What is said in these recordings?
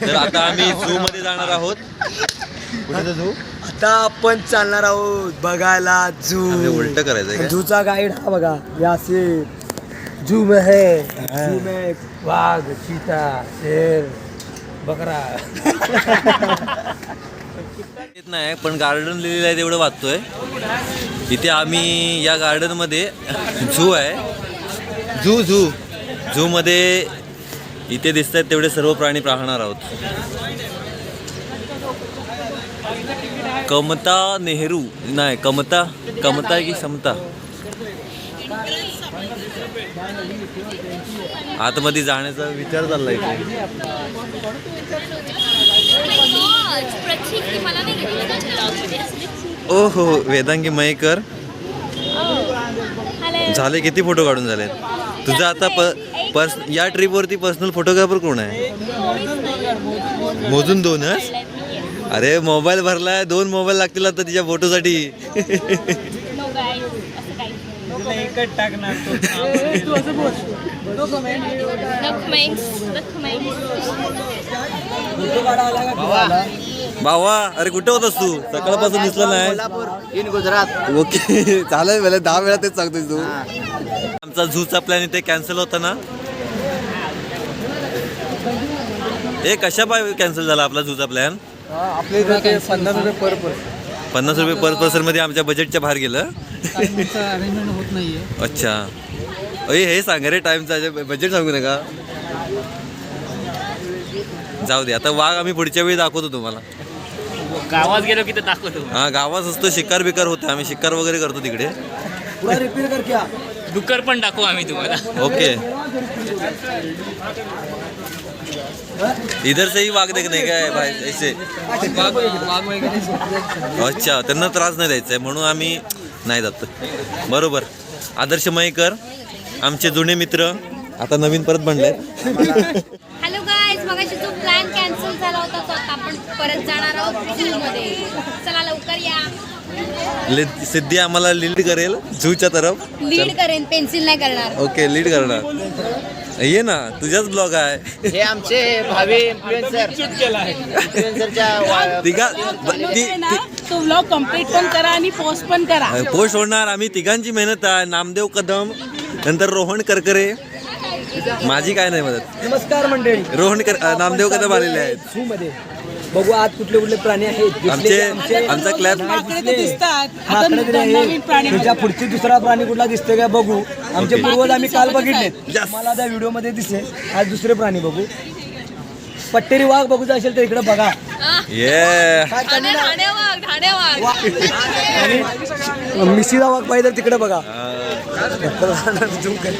तर आता आम्ही झू मध्ये जाणार आहोत. कुठे झू आता आपण चालणार आहोत बघायला झू उलट करायचंय का? झूचा गाईड हा बघा. यासे झू में है. झू में वाघ चीता शेर बकरा. येत नाही पण गार्डन लिहिलेलं आहे तेवढं वाचतोय. इथे आम्ही या गार्डनमध्ये झू आहे. झू झू झू मध्ये इथे दिसत आहेत तेवढे सर्व प्राणी पाहणार आहोत. कमता नेहरू नाही कमता कमता की समता? आतमध्ये जाण्याचा विचार चाललाय ओ हो वेदांगी मयेकर. झाले किती फोटो काढून झाले तुझा आता प पर्स या ट्रिपवरती पर्सनल फोटोग्राफर कोण आहे? मोजून दोनच अरे मोबाईल भरलाय दोन मोबाईल लागतील आता तिच्या फोटोसाठी भावा अरे कुठे होतास तू? सकाळपासून दिसला नाही. इन गुजरात. ओके चालेल दहा वेळा तेच सांगतोय तू. आमचा झूचा प्लॅन इथे कॅन्सल होता ना? ए कशा पाय कॅन्सल झाला आपला झूचा प्लॅन आपले पन्नास रुपये पर पर्सन पन्नास रुपये पर पर्सनमध्ये आमच्या बजेटच्या बाहेर गेलं? अरेंजमेंट होत नाहीये. अच्छा. अय हे सांग रे टाइमचा बजेट सांगू नका. जाऊ दे आता वाघ आम्ही पुढच्या वेळी दाखवतो तुम्हाला. गावात गेलो की ते दाखवतो. हा गावात असतो शिकार बिकार होते आम्ही शिकार वगैरे करतो तिकडे. पुरा रिपेअर कर क्या डुक्कर पण दाखवू आम्ही तुम्हाला. ओके. इधर से ही वाघ देखणे काय भाई ऐसे. अच्छा त्यांना त्रास नाही द्यायचा आहे म्हणून आम्ही नाही जात. बरोबर. आदर्श मयेकर आमचे जुने मित्र आता नवीन परत बनले हॅलो गाईज मगाशी जो प्लॅन कॅन्सल झाला होता तो आता आपण परत जाणार आहोत मध्ये. चला लवकर या. सिद्धी आम्हाला लीड करेल झूच्या तरफ. लीड करेन पेन्सिल नाही करणार. ओके लीड करणार. ये ना तुझ्याच ब्लॉग आहे. हे आमचे भावी इन्फ्लुएन्सर तिघा ती तो व्लॉग कंप्लीट पण करा आणि पोस्ट पण करा. पोस्ट होणार आम्ही तिघांची मेहनत आहे. नामदेव कदम नंतर रोहन करकरे. माझी काय नाही मदत. नमस्कार मंडळी. रोहन कर नामदेव कदम आलेले आहेत. झू मध्ये बघू आज कुठले कुठले प्राणी आहेत. आमचे ते आमचे आमचा क्लॅप माकडे तर दिसतात. आता माकडे तरी दोन आहे. नवीन प्राणी त्याच्या पुढची दुसरा प्राणी कुठला दिसतोय का बघू. आमचे. पूर्वज आम्ही काल बघितले. मला त्या व्हिडिओमध्ये दिसले. आज दुसरे प्राणी बघू. पट्टेरी वाघ बघूचा असेल तर इकडे बघा. ये काय मिसिदा वाघ पाहिजे तर तिकडे बघा. Zoom कर.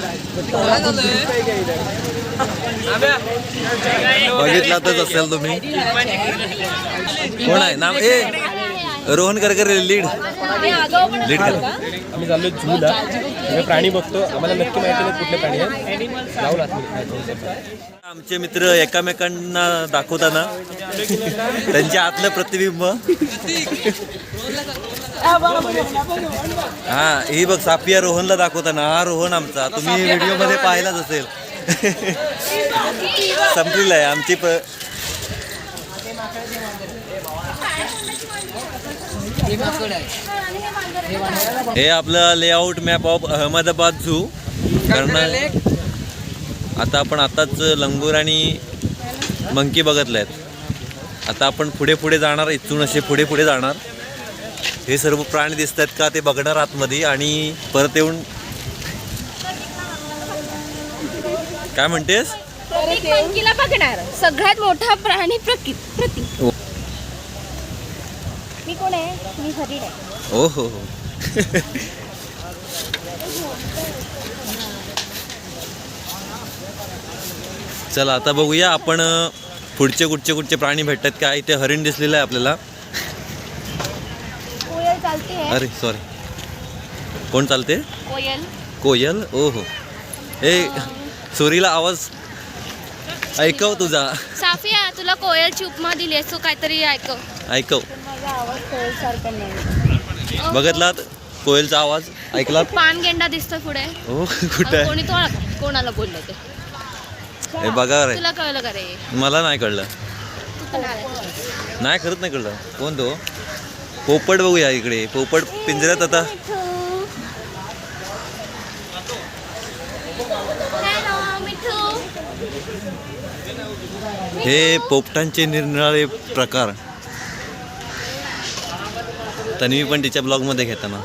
बघितला तर असेल तुम्ही. कोण आहे? नाम ए रोहन करकरे लीड लीड कर. आम्ही चाललो झूला. सगळे प्राणी बघतो. आम्हाला नक्की माहिती नाही कुठले प्राणी आहेत. आमचे मित्र एकामेकांना दाखवताना त्यांच्या आतलं प्रतिबिंब. हा ही बघ साफिया रोहनला दाखवताना. हा रोहन आमचा. तुम्ही व्हिडिओमध्ये पाहिलाच असेल. संपलेला आहे. आमची प हे आपलं layout map of Ahmedabad zoo कारण आता आपण आताच लंगूर आणि मंकी बघितले आहेत आता आपण पुढे पुढे जाणार इथून असे पुढे पुढे जाणार. हे सर्व प्राणी दिसत आहेत का ते बघणार आतमध्ये आणि परत येऊन काय म्हणतेस? मंकीला बघणार. सगळ्यात मोठा प्राणी प्रकी प्रतीक. ओ. मी कोण आहे? मी हरिण आहे. ओ हो हो. चला आता बघूया आपण अ, पुढचे कुठचे कुठचे प्राणी भेटतात का इथे हरिण दिसलेलं आहे आपल्याला. कोयल चालते. आहे अरे सॉरी कोण चालते? कोयल. कोयल? ओ हो. ए सोरीला आवाज ऐकव तुझा. साफिया तुला कोयलची उपमा दिली आहे सो काहीतरी ऐकव. ऐकव. माझा आवाज कोयलसारखा नाही. बघितलात? कोयलचा आवाज? ऐकलात? पान गेंडा दिसतोय पुढे. हो कुठं? कोणी तो कोणाला बोललं ते? हे बघा रे. तुला कळलं का रे? मला नाही कळलं. पण नाही खरंच नाही कळलं. कोण तो? पोपट बघूया इकडे. पोपट पिंजऱ्यात आता हॅलो मिठू हे पोपटांचे निरनिराळे प्रकार. तन्वी पण तिच्या ब्लॉगमध्ये घेताना.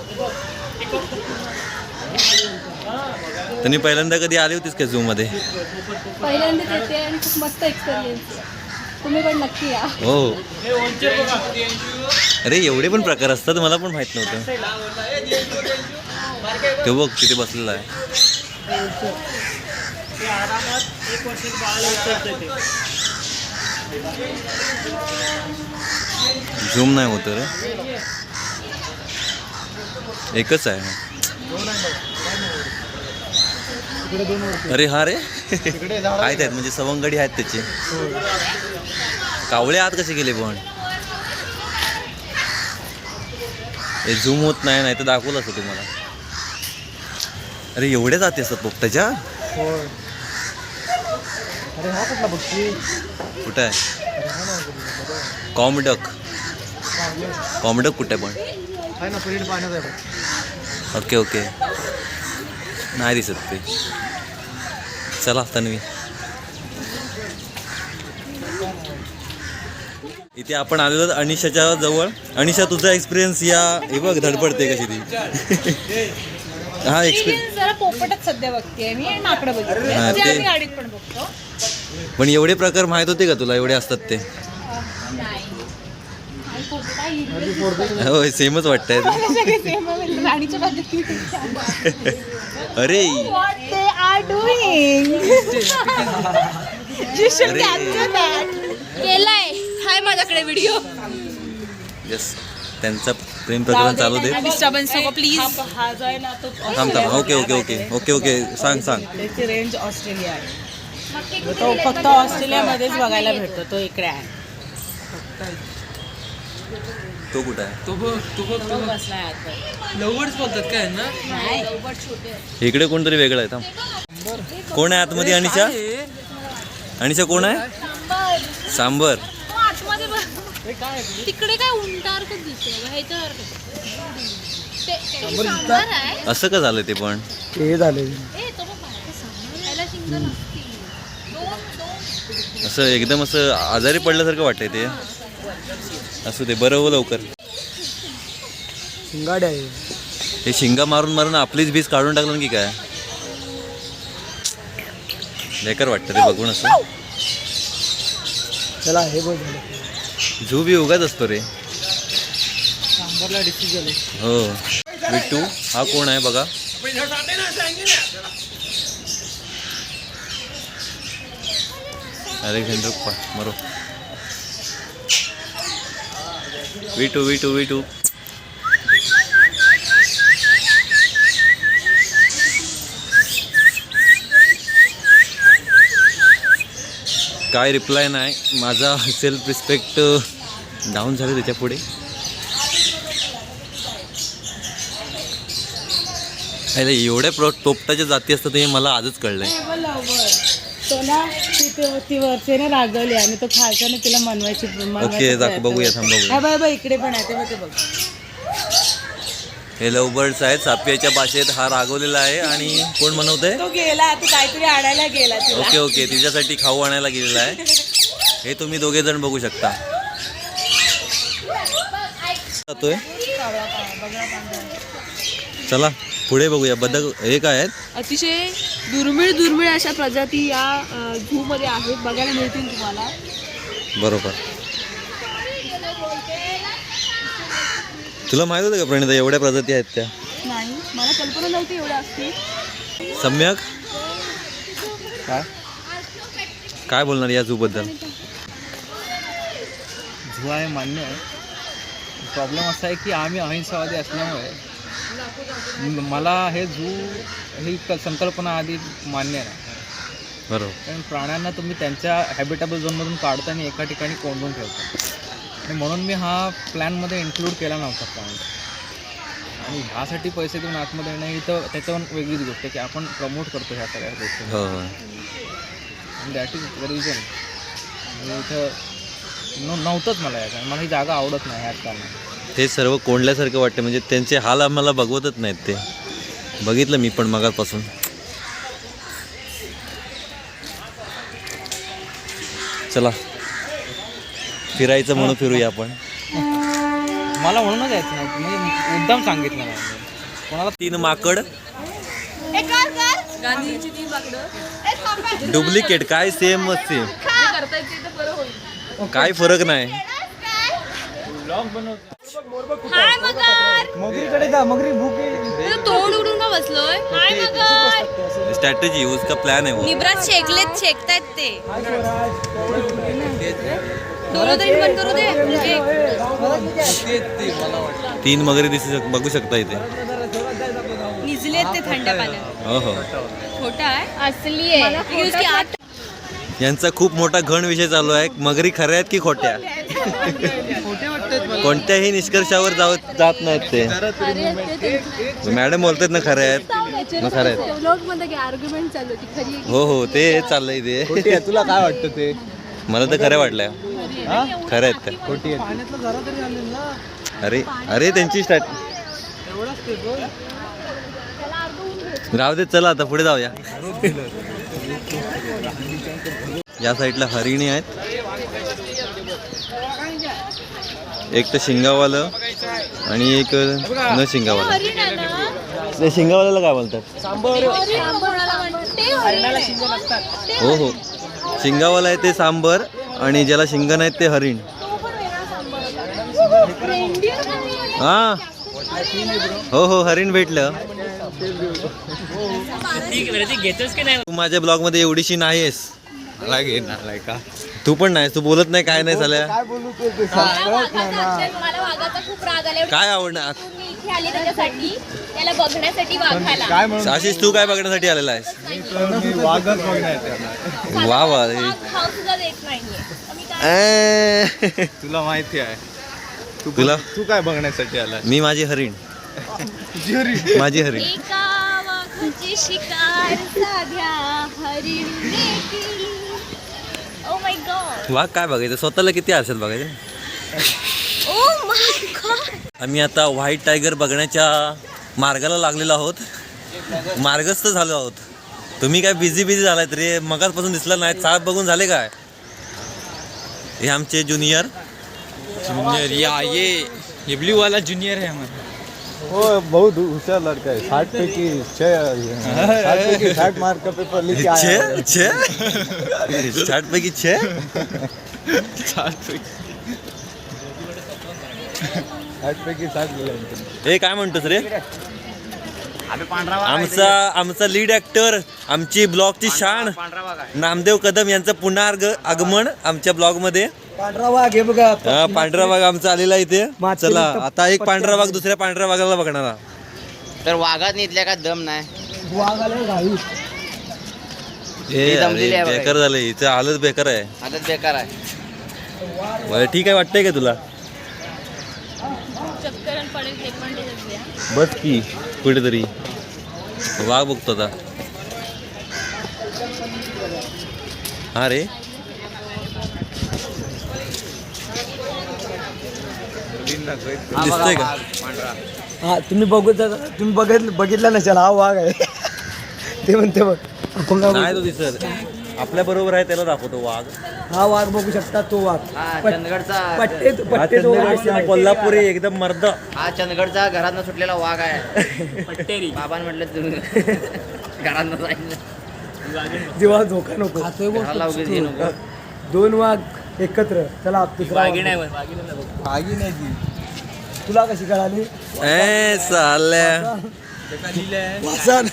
तन्वी पहिल्यांदा कधी आली होतीस का झूमध्ये पहिल्यांदाच येते आणि खूप मस्त एक्सपिरियन्स तुम्ही पण नक्की या. हो. अरे एवढे पण प्रकार असतात मला पण माहीत नव्हतं. तो बघ तिथे बसलेला आहे. झूम नाही होत रे. एकच आहे. अरे हा रे. आहेत आहेत म्हणजे सवंगडी आहेत त्याचे. कावळे आत कसे गेले पण? हे झूम होत नाही नाही तर दाखवलं असं तुम्हाला. अरे एवढे जाते असतात पोपटाच्या त्याच्या? अरे हा कुठला बघती? कुठं आहे? कॉमडक. कॉमडक कुठे पण. आहे ना पाण्यात आहे. Okay okay. नाही दिसत ते. चला तन्वी. इथे आपण आलेलो अनिशाच्या जवळ. अनिशा तुझा एक्सपिरियन्स या हे बघ धडपडते कशी ती. हा एक्सपिरियन्स जरा पोपटच सध्या बघते मी आणि माकडं बघितली हा, जे ते- आम्ही गाडीत पण बघतो. पण एवढे प्रकार माहीत होते का तुला? एवढे असतात ते. होय सेमच वाटतंय. सगळे same आहे, राणीच्या बाजूला अरे. What they are doing. You should अरे. capture that. केलाय. हाय माझ्याकडे व्हिडिओ यस त्यांचा प्रेम प्रकरण चालू दे. डिस्टर्बन्स नको प्लीज हा जो आहे ना तो थांब थांब. Okay okay okay okay okay सांग सांग. त्याची रेंज ऑस्ट्रेलिया आहे. तो फक्त ऑस्ट्रेलियामध्येच बघायला भेटतो. तो इकडे आहे. तो कुठं आहे? तो बसलाय आतमध्ये. नाही. इकडे कोणतरी वेगळं आहे थांब. कोण आहे आतमध्ये अनिशा? अनिशा कोण आहे? सांबर. बघ. तिकडे काय दिसतंय ह्याच्यावर असं का झालं ते पण? हे झाले. ए तो दोन असं एकदम असं आजारी पडल्यासारखं वाटतंय ते. असू दे बरं हो लवकर. शिंगाडे आहे. हे शिंगा मारून मारून आपलीच बीज काढून टाकलं की काय? बेकार वाटतं ते बघून असं. चला हे बघ. झालं झू बी उगाच असतो रे. हो. विट्टू हा कोण आहे बघा. अलेक्झांडर पा मरो. विटू विटू विटू. काय रिप्लाय नाही. माझा सेल्फ रिस्पेक्ट डाऊन झालं त्याच्या पुढे. अरे एवढ्या प्रो पोपटाच्या जाती असतात हे मला आजच कळलंय. तो ना तिथे ती वरचे ना रागवली आणि तो खालच्याने तिला मनवायची मनवायचा ओके बघूया. थांब हा इकडे पण आहे ते बघ बघ. हे लव बर्ड्स आहेत सापियाच्या भाषेत हा रागवलेला आहे आणि कोण बनवतंय तो गेला तो काहीतरी आणायला गेला ओके ओके तिच्यासाठी खाऊ आणायला गेलेला आहे. हे तुम्ही दोघे जण बघू शकता. जातोय. चला पुढे बघूया. बदक हे काय आहेत? अतिशय दुर्मिळ दुर्मिळ अशा प्रजाती या झू मध्ये आहेत. बघायला मिळतील तुम्हाला. बरोबर. तुला माहीत होतं का प्रणिता एवढ्या प्रजाती आहेत त्या? नाही मला कल्पना नव्हती एवढं असते सम्यक? काय? काय बोलणार या झू बद्दल झू आहे मान्य आहे. प्रॉब्लेम असा आहे की आम्ही अहिंसावादी असल्यामुळे मला हे झू ही संकल्पना आधी मान्य नाही. बरोबर. कारण प्राण्यांना तुम्ही त्यांच्या हॅबिटेबल झोनमधून काढता आणि एका ठिकाणी कोंडून ठेवता. आणि म्हणून मी हा प्लॅनमध्ये इन्क्लूड केला नव्हता पॉईंट आणि ह्यासाठी पैसे देऊन आतमध्ये येणं ही तर त्याच्यावर वेगळीच गोष्ट आहे की आपण प्रमोट करतो ह्या सगळ्या गोष्टी आणि दॅट इज द रिझन इथं न- नव्हतंच मला याचं मला ही जागा आवडत नाही ह्याच कारणाने. ते सर्व कोंडल्यासारखं वाटतं म्हणजे त्यांचे हाल आम्हाला बघवतच नाहीत ते. बघितलं मी पण मगापासून. चला. फिरायचं म्हणून फिरूया आपण. मला म्हणूनच यायचं नाही. म्हणजे मुद्दाम सांगितलं नाही. मी. कोणाला तीन माकड. डुप्लिकेट. काय सेम सेम काय फरक नाही. हाय मगर. मगरीकडे जा मगरी भूक तुझं तोंड उडून का बसलोय? हाय मगर. स्ट्रॅटेजी उसका प्लॅन आहे वो. निब्रात शेकलेत शेकतायत ते. डोलं तरी बंद करू दे एक. तीन मगरी दिसू शक बघू शकता इथे. निजलेत ते थंड पाण्यात. हो हो खोटं आहे. असली आहे. आत यांचा खूप मोठा घण विषय चालू आहे. मगरी खऱ्या आहेत की खोट्या? कोणत्याही निष्कर्षावर जाऊ जात नाहीत ते. मॅडम बोलतात ना खऱ्या आहेत. ना खऱ्या आहेत. खरी हो हो ते चाललंय ते. तुला काय वाटतं ते? मला तर खरं वाटलं खरं आहेत त्या आहे अरे अरे त्यांची स्टार्ट राहू दे चला आता पुढे जाऊया. या साईडला हरिणी आहेत. एक तर शिंगावालं आणि एक न शिंगावालं. ते शिंगावाल्याला काय बोलतात? हो हो. शिंगावाला आहे ते सांबर आणि ज्याला शिंग नाहीत ते हरिण. हा. हो हो हरिण भेटलं. ती ती घेतोस की नाही? तू माझ्या ब्लॉगमध्ये एवढीशी नाहीयेस. मला घे ना का? तू पण नाही तू बोलत नाही काय नाही झाल्या मला वाघाचा खूप राग आला काय आवडणार? मी इथे आले त्याच्यासाठी त्याला बघण्यासाठी वाघाला काय म्हणून आशिष तू काय बघण्यासाठी आलेला आहेस? मी वाघच बघण्यात वा वा वाघ खाऊ सुद्धा देत नाहीये. तर मी काय ए. तुला माहिती आहे. तू तुला? तू काय बघण्यासाठी आला मी माझी हरिण. माझी हरिण. एका वाघाची शिकार साध्या हरिणीने केली. ओ माय गॉड वाघ काय बघायचं? स्वतःला किती आरशात बघायचं? ओ माय गॉड आम्ही आता व्हाईट टायगर बघण्याच्या मार्गाला लागलेलो आहोत. मार्गस्थ झालो आहोत. तुम्ही काय बिझी बिझी झालायत रे मगाचपासून दिसला नाही. चाप बघून झाले काय? हे आमचे ज्युनियर ज्युनियर या ये. ये ब्लू वाला ज्युनियर है हमारा हो बहुत होशियार लड़का है। साठ पैकी छह साठ पैकी साठ मार्क का पेपर लिख के छे छे साठ पैकी छे साठ पैकी साठ लिहिले हे। काय म्हणतोस रे? आमचा आमचा लीड ऍक्टर आमची ब्लॉगची शान नामदेव कदम यांचं पुन्हा आगमन आमच्या ब्लॉगमध्ये पांढरा वाघ हे बघा. हा, पांढरा वाघ आमचा आलेला इथे. चला आता एक पांढरा वाघ दुसऱ्या पांढऱ्या वाघाला बघणार तर वाघात इथल्या काय दम नाही? वाघ आले. बेकार झालं हिचं हालत बेकार आहे. आता बेकार आहे. बरं ठीक आहे वाटतंय का तुला? बस की कुठेतरी. वाघ बघतो आता. हा रे. दिसतोय का? हा तुम्ही बघू तुम्ही बघितलं बघितला नसेल हा वाघ आहे. ते म्हणते बघ. नाही? तो दिसत. आपल्या बरोबर आहे त्याला दाखवतो वाघ. हा वाघ बघू शकता तो वाघ. हा पट- चंदगडचा पट्टे हा पट्टे तो वाघ चंदगडचा आहे. कोल्हापुरी एकदम मर्द. हा चंदगडचा घरात सुटलेला वाघ आहे. पट्टेरी. बाबान म्हटलं तुम्ही घरात जायचं जेव्हा धोका नको. घराला उगीच हे नको दोन वाघ एकत्र. चला दुसरा वाघ. बघू. नाही ती. तुला कशी कळाली? ए वासन।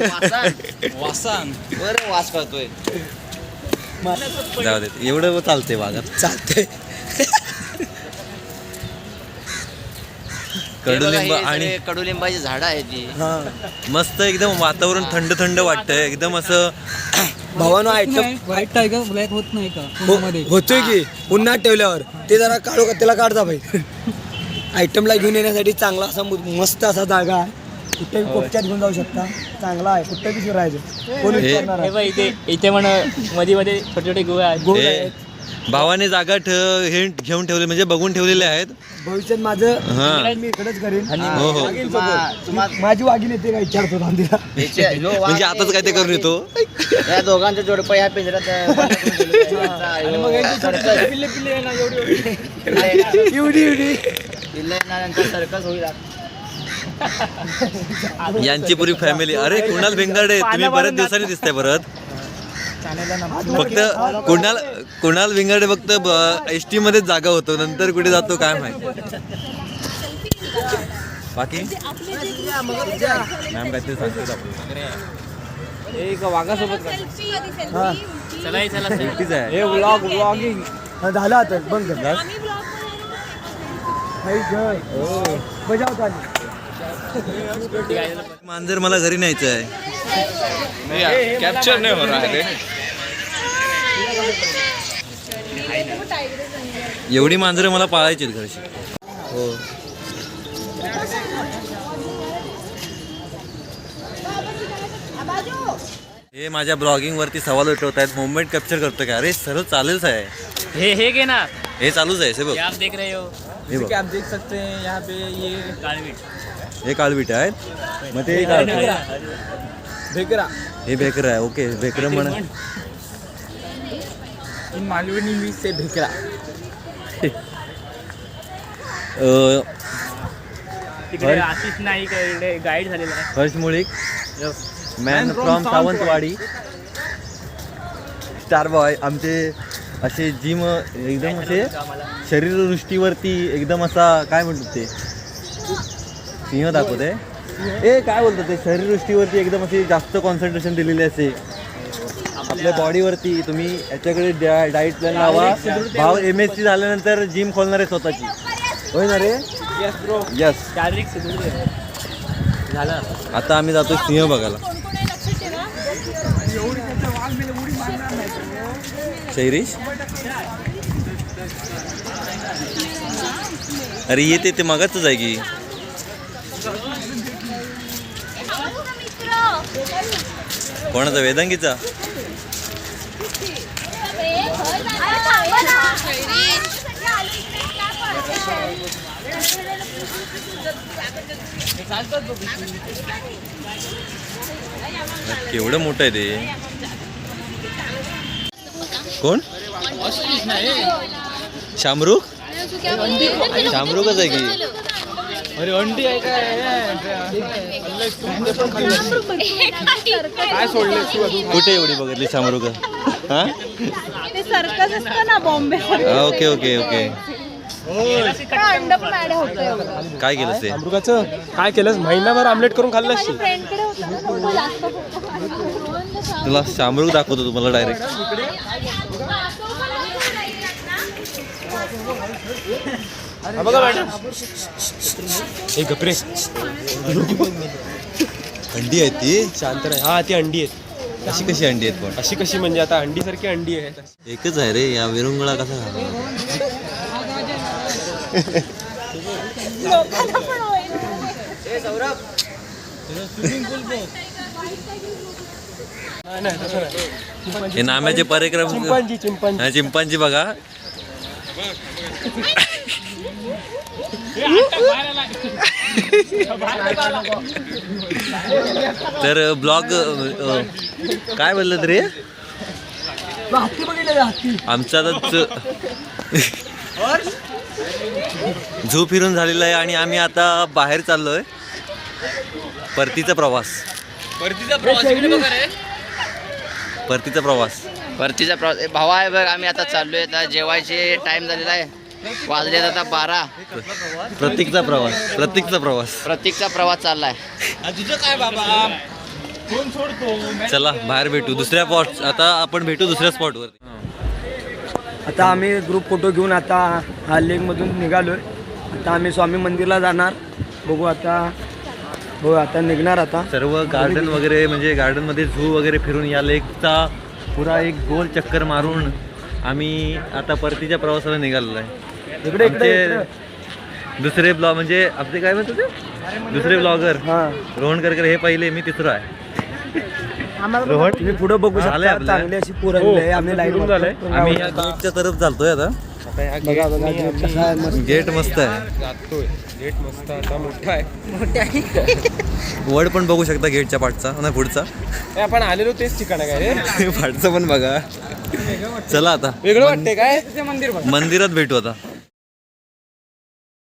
वासान। वासान। बरं वास करतोय. जाऊ दे एवढं चालते वाघात चालते कडुलिंब आणि कडुलिंबाची झाडं आहे ती हा. मस्त एकदम वातावरण थंड थंड वाटतंय. एकदम असं भावानो आयटम व्हाईट टायगर ब्लॅक होत नाही का? हो- होतोय की उन्हात ठेवल्यावर. ते जरा काढू का? त्याला काढता पाहिजे आयटमला घेऊन येण्यासाठी चांगला असा मस्त असा जागा आहे. कुठेही कोपच्यात घेऊन जाऊ शकता. चांगला आहे. कुठे फिरायचं. कोण विचारणार हे आहे? बघ इथे इथे म्हणमध्ये मध्ये छोटे छोटे गुहे आहेत. हे भावाने जागा ठ हे घेऊन ठेवले म्हणजे बघून ठेवलेले आहेत. भविष्यात माझं मी इकडेच करेन हो. हो माझी वाघीण येते का विचारतो तिला म्हणजे आताच काय ते करून येतो. या दोघांचं जोडपं या पिंजऱ्यात बंद करून दिलं. आणि मग यांची circus. एवढी एवढी. पिल्लं येणार, यांचा सर्कस होईल यांची पुरी फॅमिली अरे कुणाल भेंगाडे तुम्ही बऱ्याच दिवसांनी दिसताय परत. फक्त कुणाल कुणाल भिंगाडे फक्त एस टी मध्येच जागा होतो. नंतर कुठे जातो काय माहिती. बाकी? मॅम काहीतरी सांगतो आहे. हा, झालं आता. बंद कर. हाय गं. बजावतो. मांजर मला घरी न्यायचं आहे. कॅप्चर नाही हो रहा है एवढी मांजरं मला पाळायची घरची. हो. हे माझ्या ब्लॉगिंग वरती सवाल उठवत आहेत मुवमेंट कॅप्चर करतो का? अरे सर्व चालेलच आहे हे हे घे ना. हे चालूच आहे हे बघ. ये आप देख रहे हो. आप देख सकते हैं यहाँ पे ये हे काळविट आहेत. मग ते भेकरा. हे बेकर आहे. ओके बेकर म्हण. इन मालवणी मी से भेकरा. तिकडे आशिष नाईक गाईड झालेला आहे. Harsh Mulik. Man from Sawantwadi. Star boy आमचे असे जिम एकदम असे शरीरवृष्टीवरती एकदम असा काय म्हणतात ते? सिंह दाखवते ए काय बोलतात ते? शरीरवृष्टीवरती एकदम असे जास्त कॉन्सन्ट्रेशन दिलेले असे आपल्या बॉडीवरती तुम्ही याच्याकडे डाईट प्लॅन लावा. भाव एम एस सी झाल्यानंतर जिम खोलणार आहे स्वतःची. होय ना रे? यस ब्रो यस झालं. आता आम्ही जातो सिंह बघायला. शैरीश अरे येते ते मगाच आहे की. कोणाचा वेदांगीचा? केवढं मोठं आहे ते. कोण? शामरुख? शामरुखच आहे की? अरे अंडी आहे काय? सोडले कुठे एवढी बघितली शामरुख हा? ते सर्कस असतं ना बॉम्बे ओके ओके ओके. काय केलं ते? अमृगाचं काय केलंस? महिनाभर आमलेट करून खाल्लं तुला शामरुख दाखवतो तुम्हाला डायरेक्ट बघा मॅडम. हे गपरे. अंडी आहे ती? शांत नाही हा ती अंडी आहेत. अशी कशी अंडी आहेत पण? अशी कशी म्हणजे आता अंडी सारखी अंडी आहे. एकच आहे रे या विरंगुळा कसा खाणार? नाही तसं नाही हे नाम्याचे पराक्रम चिंपांजी चिंपांजी. हा, चिंपांजी बघा. तर ब्लॉग काय बोललं रे? हत्ती बघितलं हत्ती आमचा आता झू फिरून झालेला आहे आणि आम्ही आता बाहेर चाललोय. परतीचा प्रवास. परतीचा प्रवास परतीचा प्रवास. ए, भावा आहे बघ आम्ही आता चाललोय आता जेवायचे टाइम झालेला आहे. वाजले आता बारा. प्रतीकचा प्रवास प्रतीकचा प्रवास. प्रतीकचा प्रवास चाललाय. चला बाहेर भेटू. दुसऱ्या स्पॉट आता आपण भेटू दुसऱ्या स्पॉटवर आता आम्ही ग्रुप फोटो घेऊन आता हा लेकमधून निघालोय. आता आम्ही स्वामी मंदिरला जाणार. बघू आता हो आता निघणार आता. सर्व गार्डन वगैरे म्हणजे गार्डनमध्ये झू वगैरे फिरून या लेकचा पुरा एक गोल चक्कर मारून आम्ही आता परतीच्या प्रवासाला निघालेलो आहे. इकडे इकडे दुसरे ब्लॉग म्हणजे आपले काय म्हणतो ते? दुसरे ब्लॉगर. हा. रोहन करकर हे पहिले मी तिसरा आहे. आम्हाला तुम्ही पुढे बघू शकता. चांगली अशी पोरं. आम्ही लाईन आम्ही या गेटच्या तरफ चालतोय आता. gate कसा आहे मस्त. गेट मस्त आहे. वड पण बघू शकता गेटच्या पाठचा ना पुढचा. आपण आलेलो तेच ठिकाण आहे पाठचं पण बघा. चला आता. वेगळं वाटतंय काय? मंदिरात भेटू आता.